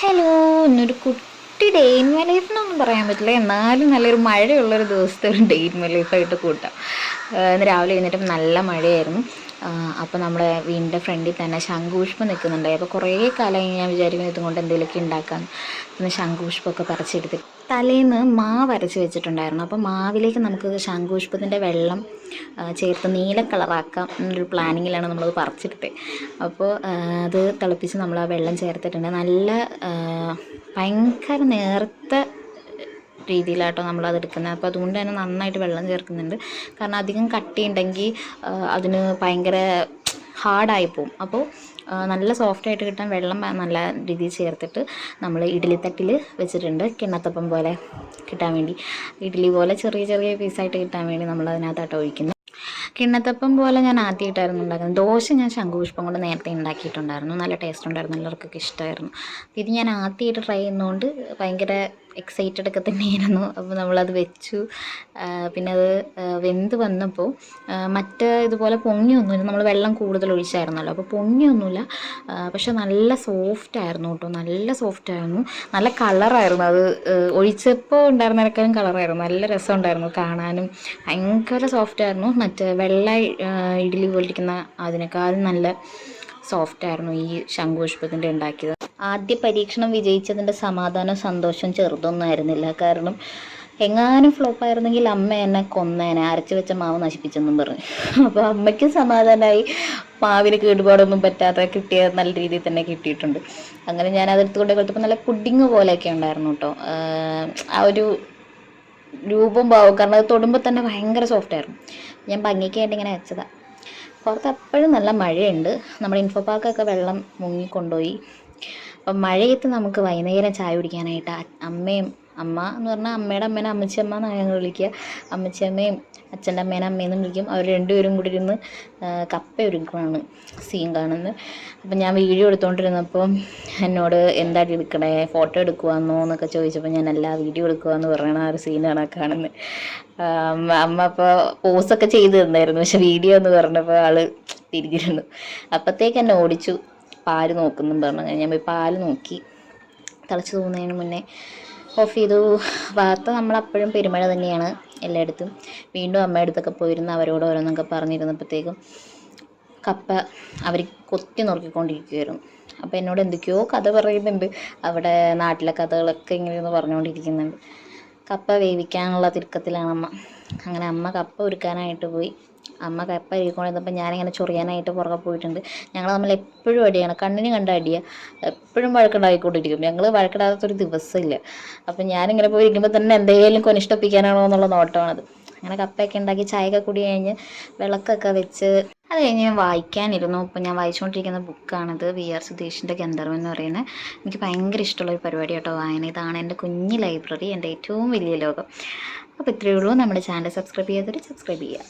Hello ഇന്നൊരു കുട്ടി day in എന്നൊന്നും പറയാൻ പറ്റില്ല. എന്നാലും നല്ലൊരു മഴയുള്ളൊരു ദിവസത്തെ ഒരു ഡേ ഇൻ കൂട്ടാം. ഇന്ന് രാവിലെ എഴുന്നേറ്റ് നല്ല മഴയായിരുന്നു. അപ്പോൾ നമ്മുടെ വീടിന്റെ ഫ്രണ്ടിൽ തന്നെ ശംഖുപുഷ്പം നിൽക്കുന്നുണ്ടായി അപ്പോൾ കുറേ കാലമായി ഞാൻ വിചാരിക്കുന്നു ഇതുകൊണ്ട് എന്തെങ്കിലുമൊക്കെ ഉണ്ടാക്കാം ഒന്ന് ശംഖുപുഷ്പമൊക്കെ പറിച്ചെടുത്ത് തലേന്ന് മാവ് അരച്ച് വെച്ചിട്ടുണ്ടായിരുന്നു. അപ്പോൾ മാവിലേക്ക് നമുക്ക് ശംഖുപുഷ്പത്തിന്റെ വെള്ളം ചേർത്ത് നീല കളറാക്കാം എന്നൊരു പ്ലാനിങ്ങിലാണ് നമ്മളത് പറിച്ചെടുത്തത് അപ്പോൾ അത് തിളപ്പിച്ച് നമ്മൾ ആ വെള്ളം ചേർത്തിട്ടുണ്ട്. നല്ല ഭയങ്കര നേർത്ത രീതിയിലാട്ടോ നമ്മളത് എടുക്കുന്നത്. അപ്പോൾ അതുകൊണ്ട് തന്നെ നന്നായിട്ട് വെള്ളം ചേർക്കുന്നുണ്ട്. കാരണം അധികം കട്ടിയുണ്ടെങ്കിൽ അതിന് ഭയങ്കര ഹാർഡായി പോവും അപ്പോൾ നല്ല സോഫ്റ്റ് ആയിട്ട് കിട്ടാൻ വെള്ളം നല്ല രീതിയിൽ ചേർത്തിട്ട് നമ്മൾ ഇഡ്ഡലി തട്ടിൽ വെച്ചിട്ടുണ്ട് കിണ്ണത്തപ്പം പോലെ കിട്ടാൻ വേണ്ടി. ഇഡ്ഡലി പോലെ ചെറിയ ചെറിയ പീസായിട്ട് കിട്ടാൻ വേണ്ടി നമ്മൾ അതിനകത്തോട്ട് ഒഴിക്കുന്നു. കിണ്ണത്തപ്പം പോലെ ഞാൻ ആദ്യമായിട്ടായിരുന്നു ഉണ്ടാക്കുന്നത്. ദോശ ഞാൻ ശംഖുപുഷ്പം കൊണ്ട് നേരത്തെ ഉണ്ടാക്കിയിട്ടുണ്ടായിരുന്നു. നല്ല ടേസ്റ്റ് ഉണ്ടായിരുന്നു. എല്ലാവർക്കൊക്കെ ഇഷ്ടമായിരുന്നു ഇത് ഞാൻ ആദ്യമായിട്ട് ട്രൈ ചെയ്യുന്നതുകൊണ്ട് ഭയങ്കര എക്സൈറ്റഡ് ഒക്കെ തന്നെയായിരുന്നു. അപ്പോൾ നമ്മളത് വെച്ചു. പിന്നെ അത് വെന്ത് വന്നപ്പോൾ മറ്റേ ഇതുപോലെ പൊങ്ങിയൊന്നുമില്ല. നമ്മൾ വെള്ളം കൂടുതൽ ഒഴിച്ചായിരുന്നല്ലോ അപ്പോൾ പൊങ്ങിയൊന്നുമില്ല പക്ഷെ നല്ല സോഫ്റ്റ് ആയിരുന്നു കേട്ടോ. നല്ല സോഫ്റ്റ് ആയിരുന്നു. നല്ല കളറായിരുന്നു അത്. ഒഴിച്ചപ്പോൾ ഉണ്ടായിരുന്നതിനേക്കാളും കളറായിരുന്നു നല്ല രസമുണ്ടായിരുന്നു കാണാനും. ഭയങ്കര സോഫ്റ്റ് ആയിരുന്നു. മറ്റേ വെള്ള ഇഡ്ഡലി പോലിരിക്കുന്ന അതിനേക്കാളും നല്ല സോഫ്റ്റ് ആയിരുന്നു ഈ ശംഖുപുഷ്പത്തിന്റെ ഉണ്ടാക്കിയത്. ആദ്യ പരീക്ഷണം വിജയിച്ചതിന്റെ സമാധാനം സന്തോഷം ചെറുതൊന്നും ആയിരുന്നില്ല. കാരണം എങ്ങാനും ഫ്ലോപ്പായിരുന്നെങ്കിൽ അമ്മ എന്നെ കൊന്നേനെ അരച്ചു വെച്ച മാവ് നശിപ്പിച്ചെന്നും പറഞ്ഞു. അപ്പോൾ അമ്മയ്ക്ക് സമാധാനമായി മാവിന് കേടുപാടൊന്നും പറ്റാതെ കിട്ടിയ നല്ല രീതിയിൽ തന്നെ കിട്ടിയിട്ടുണ്ട്. അങ്ങനെ ഞാൻ അതെടുത്ത് കൊണ്ട് കൊടുത്തപ്പോൾ നല്ല പുഡിങ് പോലെയൊക്കെ ഉണ്ടായിരുന്നു കേട്ടോ. ആ ഒരു രൂപം ഭാവം കാരണം അത് തൊടുമ്പോൾ തന്നെ ഭയങ്കര സോഫ്റ്റ് ആയിരുന്നു. ഞാൻ ഭംഗിക്കായിട്ട് ഇങ്ങനെ വെച്ചതാണ് പുറത്ത് എപ്പോഴും നല്ല മഴയുണ്ട്. നമ്മുടെ ഇൻഫോ പാർക്കൊക്കെ വെള്ളം മുങ്ങിക്കൊണ്ടുപോയി അപ്പം മഴയത്ത് നമുക്ക് വൈകുന്നേരം ചായ കുടിക്കാനായിട്ട് അമ്മയും അമ്മ എന്ന് പറഞ്ഞാൽ അമ്മയുടെ അമ്മേനെ അമ്മച്ചമ്മ എന്നാണ് ഞങ്ങൾ വിളിക്കുക അമ്മച്ചിയമ്മയും അച്ഛന്റെ അമ്മേനെ അമ്മയെന്നും വിളിക്കും. അവർ രണ്ടുപേരും കൂടി ഇരുന്ന് കപ്പ ഒരുക്കുകയാണ് സീൻ കാണുന്നത്. അപ്പം ഞാൻ വീഡിയോ എടുത്തുകൊണ്ടിരുന്നപ്പോൾ എന്നോട് എന്താ എടുക്കണേ? ഫോട്ടോ എടുക്കുവാന്നോ എന്നൊക്കെ ചോദിച്ചപ്പോൾ ഞാൻ എല്ലാ വീഡിയോ എടുക്കുവാന്ന് പറയണ ആ ഒരു സീനാണ് ആ കാണുന്നത് അമ്മ അമ്മ അപ്പോൾ പോസൊക്കെ ചെയ്ത് തന്നായിരുന്നു. പക്ഷെ വീഡിയോ എന്ന് പറഞ്ഞപ്പോൾ ആൾ തിരിഞ്ഞിരുന്നു. അപ്പോഴത്തേക്ക് എന്നെ ഓടിച്ചു. പാൽ നോക്കുന്നു പറഞ്ഞു ഞാൻ പോയി പാൽ നോക്കി. തിളച്ച് തോന്നുന്നതിന് മുന്നേ ഓഫ് ചെയ്തു. വാർത്ത നമ്മളപ്പോഴും പെരുമഴ തന്നെയാണ് എല്ലായിടത്തും. വീണ്ടും അമ്മയുടെ അടുത്തൊക്കെ പോയിരുന്ന അവരോട് ഓരോന്നൊക്കെ പറഞ്ഞിരുന്നപ്പോഴത്തേക്കും കപ്പ അവർ കൊത്തി നുറുക്കിക്കൊണ്ടിരിക്കുമായിരുന്നു അപ്പോൾ എന്നോട് എന്തൊക്കെയോ കഥ പറയുന്നുണ്ട്. അവിടെ നാട്ടിലെ കഥകളൊക്കെ ഇങ്ങനെ ഒന്ന് പറഞ്ഞുകൊണ്ടിരിക്കുന്നുണ്ട്. കപ്പ വേവിക്കാനുള്ള തിടുക്കത്തിലാണ് അമ്മ. അങ്ങനെ അമ്മ കപ്പ ഒരുക്കാനായിട്ട് പോയി. അമ്മ കപ്പ ഇരിക്കൊണ്ടിരുന്നപ്പോൾ ഞാനിങ്ങനെ ചൊറിയാനായിട്ട് പുറകെ പോയിട്ടുണ്ട്. ഞങ്ങൾ തമ്മിൽ എപ്പോഴും അടിയാണ്. കണ്ണിന് കണ്ട അടിയാണ് എപ്പോഴും വഴക്കുണ്ടായിക്കൊണ്ടിരിക്കും ഞങ്ങൾ വഴക്കിടാത്തൊരു ദിവസമില്ല. അപ്പം ഞാനിങ്ങനെ പോയിരിക്കുമ്പോൾ തന്നെ എന്തെങ്കിലും കൊനിഷ്ടപ്പിക്കാനാണോ എന്നുള്ള നോട്ടമാണത്. അങ്ങനെ കപ്പയൊക്കെ ഉണ്ടാക്കി ചായയൊക്കെ കുടി കഴിഞ്ഞ് വിളക്കൊക്കെ വെച്ച് അത് കഴിഞ്ഞ് ഞാൻ വായിക്കാനിരുന്നു. ഇപ്പം ഞാൻ വായിച്ചുകൊണ്ടിരിക്കുന്ന ബുക്കാണിത് വി ആർ സുധീഷിന്റെ ഗന്ധർവ് എന്ന് പറയുന്നത് എനിക്ക് ഭയങ്കര ഇഷ്ടമുള്ള ഒരു പരിപാടി കേട്ടോ വായന. ഇതാണ് എന്റെ കുഞ്ഞ് ലൈബ്രറി എന്റെ ഏറ്റവും വലിയ ലോകം. അപ്പോൾ ഇത്രയേ ഉള്ളൂ. നമ്മുടെ ചാനൽ സബ്സ്ക്രൈബ് ചെയ്യാത്തവർ സബ്സ്ക്രൈബ് ചെയ്യുക.